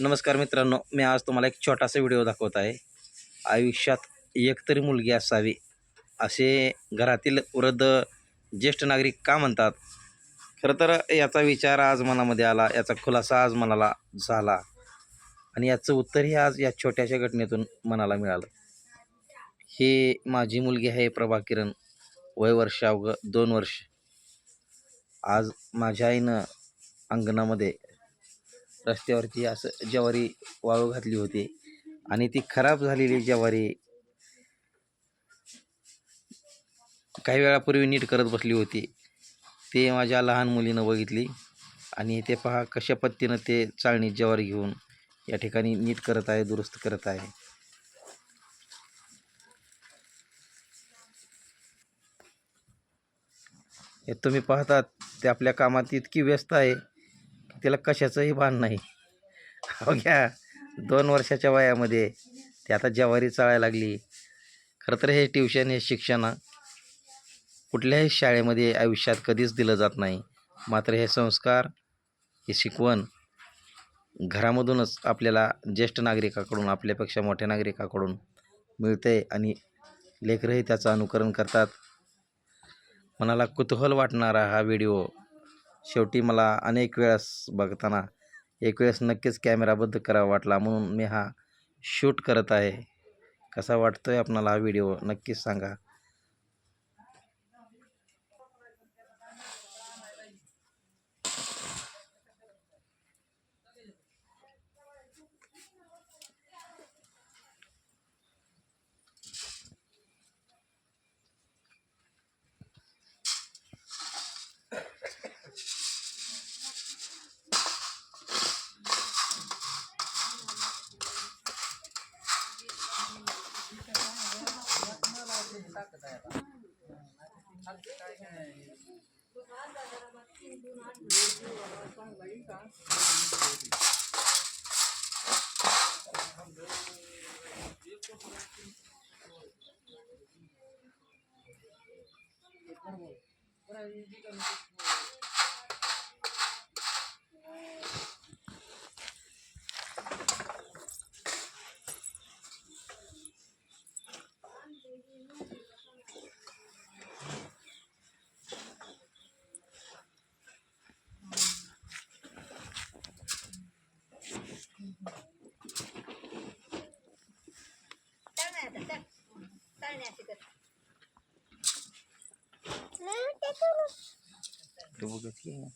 नमस्कार मित्रांनो मी आज तुम्हाला एक छोटासा व्हिडिओ दाखवत आहे. आयुष्यात एकतरी मुलगी असावी असे घरातील वृद्ध ज्येष्ठ नागरिक का म्हणतात? खरं तर याचा विचार आज मनामध्ये आला याचा खुलासा आज मनाला झाला. आणि याचं उत्तरही आज या छोट्याशा घटनेतून मनाला मिळालं. ही माझी मुलगी आहे प्रभा किरण वय वर्ष अवघं दोन वर्ष. आज माझ्या आईनं अंगणामध्ये रस्त्यावरती असं ज्वारी वाळू घातली होती. आणि ती खराब झालेली ज्वारी काही वेळापूर्वी नीट करत बसली होती. ते माझ्या लहान मुलीनं बघितली. आणि ते पहा कशा पद्धतीनं ते चाळणी ज्वारी घेऊन या ठिकाणी नीट करत आहे दुरुस्त करत आहे. हे तुम्ही पाहतात ते आपल्या कामात इतकी व्यस्त आहे. तिला कशाचंही भान नाही. हो घ्या. दोन वर्षाच्या वयामध्ये ते आता जवारी चाळायला लागली. खरं तर हे ट्युशन हे शिक्षण कुठल्याही शाळेमध्ये आयुष्यात कधीच दिलं जात नाही. मात्र हे संस्कार ही शिकवण घरामधूनच आपल्याला ज्येष्ठ नागरिकाकडून आपल्यापेक्षा मोठ्या नागरिकाकडून मिळते आणि लेकरंही त्याचं अनुकरण करतात. मनाला कुतूहल वाटणारा हा व्हिडिओ शेवटी मला अनेक वेळेस बघताना एक वेळेस नक्कीच कॅमेराबद्ध करावा वाटला म्हणून मी हा शूट करत आहे. कसा वाटतो आहे आपणाला हा व्हिडिओ नक्कीच सांगा. टाकत आहे आता काय काय चांगला येईल का बरं Eu vou ver aqui, né?